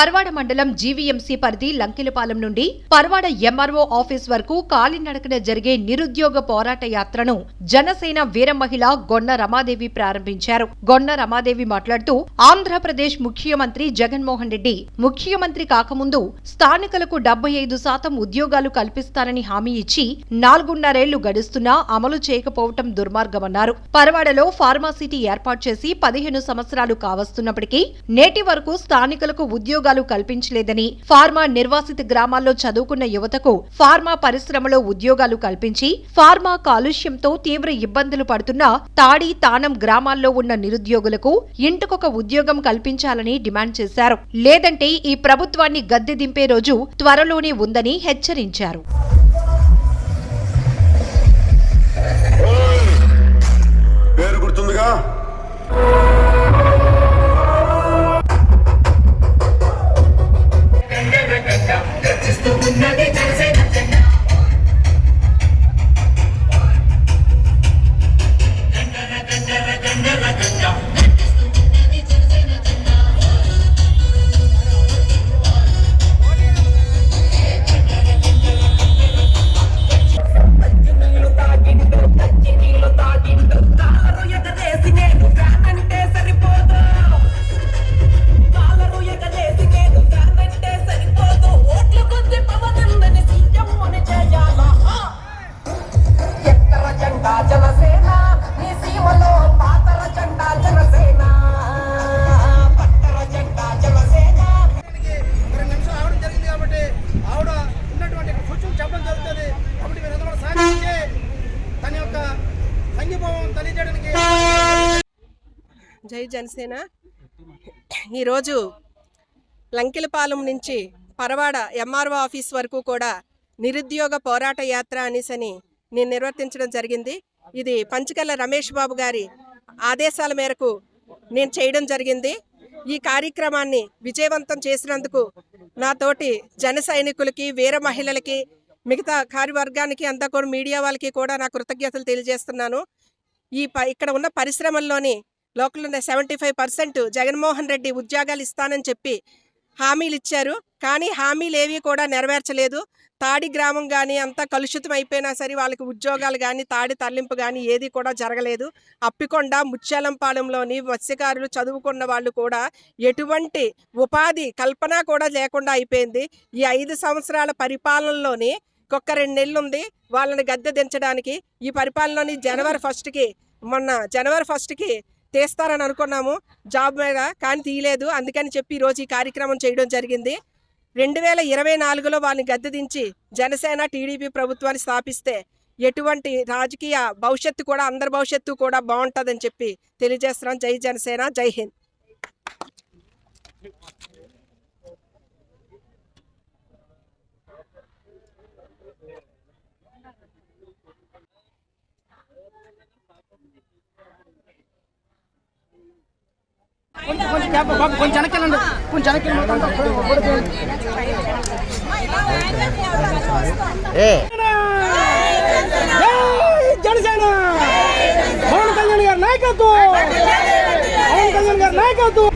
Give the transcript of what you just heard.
పర్వాడ మండలం జీవీఎంసీ పరిధి లంకిలపాలెం నుండి పర్వాడ ఎంఆర్ఓ ఆఫీస్ వరకు కాలినడకన జరిగే నిరుద్యోగ పోరాట యాత్రను జనసేన వీర మహిళ గొన్న రమాదేవి ప్రారంభించారు. గొన్న రమాదేవి మాట్లాడుతూ ఆంధ్రప్రదేశ్ ముఖ్యమంత్రి జగన్మోహన్ రెడ్డి ముఖ్యమంత్రి కాకముందు స్థానికులకు డెబ్బై ఐదు శాతం ఉద్యోగాలు కల్పిస్తానని హామీ ఇచ్చి నాలుగున్నరేళ్ళు గడుస్తున్నా అమలు చేయకపోవటం దుర్మార్గమన్నారు. పరవాడలో ఫార్మాసిటీ ఏర్పాటు చేసి పదిహేను సంవత్సరాలు కావస్తున్నప్పటికీ నేటి వరకు స్థానికులకు ఉద్యోగాలు కల్పించలేదని ఫార్మా నిర్వాసిత గ్రామాల్లో చదువుకున్న యువతకు ఫార్మా పరిశ్రమలో ఉద్యోగాలు కల్పించి ఫార్మా కాలుష్యంతో తీవ్ర ఇబ్బందులు పడుతున్న తాడి తానం గ్రామాల్లో ఉన్న నిరుద్యోగులకు ఇంటికొక ఉద్యోగం కల్పించాలని డిమాండ్ చేశారు. లేదంటే ఈ ప్రభుత్వాన్ని గద్దె దింపే రోజు త్వరలోనే ఉందని హెచ్చరించారు. జై జనసేన. ఈరోజు లంకెలపాలెం నుంచి పరవాడ ఎంఆర్ఓ ఆఫీస్ వరకు కూడా నిరుద్యోగ పోరాట యాత్ర అనేసని నేను నిర్వర్తించడం జరిగింది. ఇది పంచకల్ల రమేష్ బాబు గారి ఆదేశాల మేరకు నేను చేయడం జరిగింది. ఈ కార్యక్రమాన్ని విజయవంతం చేసినందుకు నాతోటి జన సైనికులకి వీర మహిళలకి మిగతా కార్యవర్గానికి అంతా కూడా మీడియా వాళ్ళకి కూడా నా కృతజ్ఞతలు తెలియజేస్తున్నాను. ఈ ప ఇక్కడ ఉన్న పరిశ్రమల్లోని లోకల్ ఉన్న seventy five percent Jaganmohan Reddy ఉద్యోగాలు ఇస్తానని చెప్పి హామీలు ఇచ్చారు. కానీ హామీలు ఏవి కూడా నెరవేర్చలేదు. తాడి గ్రామం కానీ అంతా కలుషితం అయిపోయినా సరే వాళ్ళకి ఉద్యోగాలు కానీ తాడి తరలింపు కానీ ఏది కూడా జరగలేదు. అప్పికొండ ముత్యాలంపాలెంలోని మత్స్యకారులు చదువుకున్న వాళ్ళు కూడా ఎటువంటి ఉపాధి కల్పన కూడా లేకుండా అయిపోయింది. ఈ ఐదు సంవత్సరాల పరిపాలనలోని ఒక్క రెండు నెలలు ఉంది వాళ్ళని గద్దె దించడానికి. ఈ పరిపాలనలోని జనవరి ఫస్ట్కి మొన్న జనవరి ఫస్ట్కి తీస్తారని అనుకున్నాము. జాబ్ మీద కానీ తీయలేదు. అందుకని చెప్పి ఈరోజు ఈ కార్యక్రమం చేయడం జరిగింది. రెండు వేల ఇరవై నాలుగులో వాళ్ళని గద్దె దించి జనసేన టీడీపీ ప్రభుత్వాన్ని స్థాపిస్తే ఎటువంటి రాజకీయ భవిష్యత్తు కూడా అందరి భవిష్యత్తు కూడా బాగుంటుందని చెప్పి తెలియజేస్తున్నాం. జై జనసేన జై హింద్. కొంచెం క్యాప్ బాబు కొంచెం వెనకెళ్ళండి కొంచెం వెనకెళ్ళండి ఏ జనసేన! పవన్ కళ్యాణ్ గారు నాయకత్వం! పవన్ కళ్యాణ్ గారు నాయకత్వం!